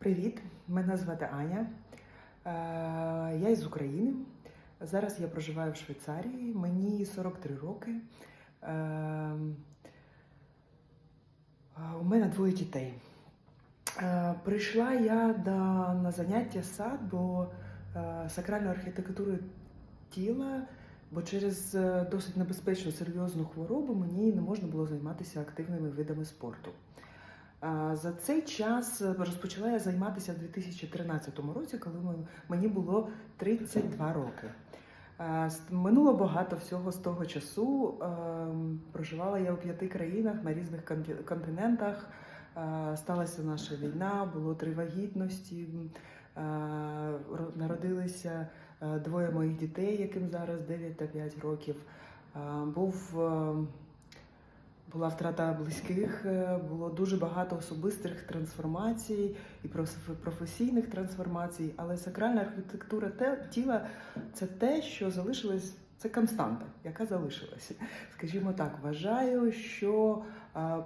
Привіт, мене звати Аня. Е, Я із України. Зараз я проживаю в Швейцарії. Мені 43 роки. Е, У мене двоє дітей. Е, Прийшла я на заняття сад, бо сакральну архітектуру тіла, бо через досить небезпечну серйозну хворобу мені не можна було займатися активними видами спорту. За цей час е, розпочала я займатися в 2013 році, коли мені було 32 роки. Минуло багато всього з того часу. Ем, Проживала я у п'яти країнах на різних континентах. Сталася наша війна, було три вагітності. Народилися е, двоє моїх дітей, яким зараз 9 та 5 років. Був е, була втрата близьких, е, було дуже багато особистих трансформацій і професійних трансформацій, але сакральна архітектура тіла це те, що залишилось, це константа, яка залишилася. Скажімо так, вважаю, що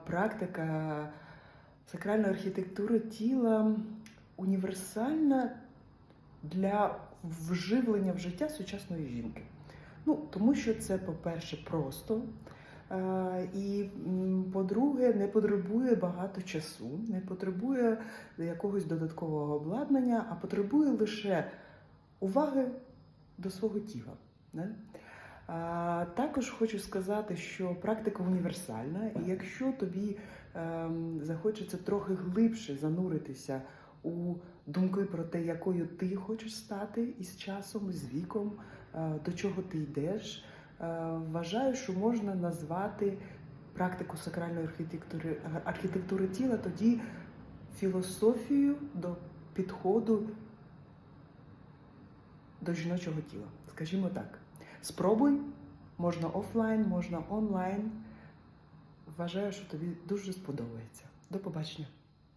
практика сакральної архітектури тіла універсальна для вживлення в життя сучасної жінки. Ну, тому що це, по-перше, просто. Е, І, по-друге, не потребує багато часу, не потребує якогось додаткового обладнання, а потребує лише уваги до свого тіла. А, також хочу сказати, що практика універсальна, і якщо тобі ем, захочеться трохи глибше зануритися у думки про те, якою ти хочеш стати із часом, з віком, е, до чого ти йдеш, Е, Вважаю, що можна назвати практику сакральної архітектури, архітектури тіла тоді філософією до підходу до жіночого тіла. Скажімо так. Спробуй, можна офлайн, можна онлайн. Вважаю, що тобі дуже сподобається. До побачення.